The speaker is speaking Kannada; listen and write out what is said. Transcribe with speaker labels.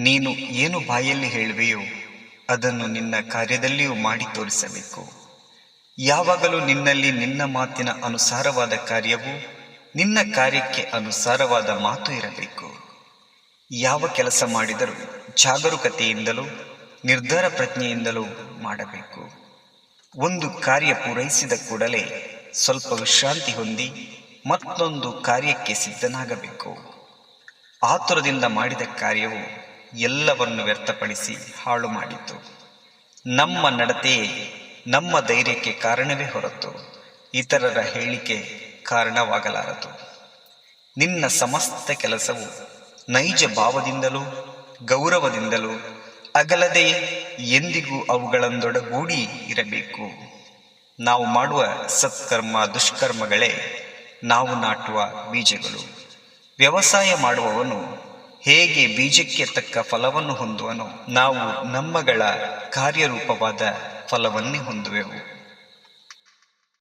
Speaker 1: ನೀನು ಏನು ಬಾಯಲ್ಲಿ ಹೇಳುವೆಯೋ ಅದನ್ನು ನಿನ್ನ ಕಾರ್ಯದಲ್ಲಿಯೂ ಮಾಡಿ ತೋರಿಸಬೇಕು. ಯಾವಾಗಲೂ ನಿನ್ನಲ್ಲಿ ನಿನ್ನ ಮಾತಿನ ಅನುಸಾರವಾದ ಕಾರ್ಯವು ನಿನ್ನ ಕಾರ್ಯಕ್ಕೆ ಅನುಸಾರವಾದ ಮಾತು ಇರಬೇಕು. ಯಾವ ಕೆಲಸ ಮಾಡಿದರೂ ಜಾಗರೂಕತೆಯಿಂದಲೂ ನಿರ್ಧಾರ ಪ್ರಜ್ಞೆಯಿಂದಲೂ ಮಾಡಬೇಕು. ಒಂದು ಕಾರ್ಯ ಪೂರೈಸಿದ ಕೂಡಲೇ ಸ್ವಲ್ಪ ವಿಶ್ರಾಂತಿ ಹೊಂದಿ ಮತ್ತೊಂದು ಕಾರ್ಯಕ್ಕೆ ಸಿದ್ಧನಾಗಬೇಕು. ಆತುರದಿಂದ ಮಾಡಿದ ಕಾರ್ಯವು ಎಲ್ಲವನ್ನು ವ್ಯರ್ಥಪಡಿಸಿ ಹಾಳು ಮಾಡಿತು. ನಮ್ಮ ನಡತೆಯೇ ನಮ್ಮ ಧೈರ್ಯಕ್ಕೆ ಕಾರಣವೇ ಹೊರತು ಇತರರ ಹೇಳಿಕೆ ಕಾರಣವಾಗಲಾರದು. ನಿನ್ನ ಸಮಸ್ತ ಕೆಲಸವು ನೈಜ ಭಾವದಿಂದಲೂ ಗೌರವದಿಂದಲೂ ಅಗಲದೆ ಎಂದಿಗೂ ಅವುಗಳಂದೊಡಗೂಡಿ ಇರಬೇಕು. ನಾವು ಮಾಡುವ ಸತ್ಕರ್ಮ ದುಷ್ಕರ್ಮಗಳೇ ನಾವು ನಾಟುವ ಬೀಜಗಳು. ವ್ಯವಸಾಯ ಮಾಡುವವನು ಹೇಗೆ ಬೀಜಕ್ಕೆ ತಕ್ಕ ಫಲವನ್ನು ಹೊಂದುವನೋ ನಾವು ನಮ್ಮಗಳ ಕಾರ್ಯರೂಪವಾದ ಫಲವನ್ನೇ ಹೊಂದುವೆವು.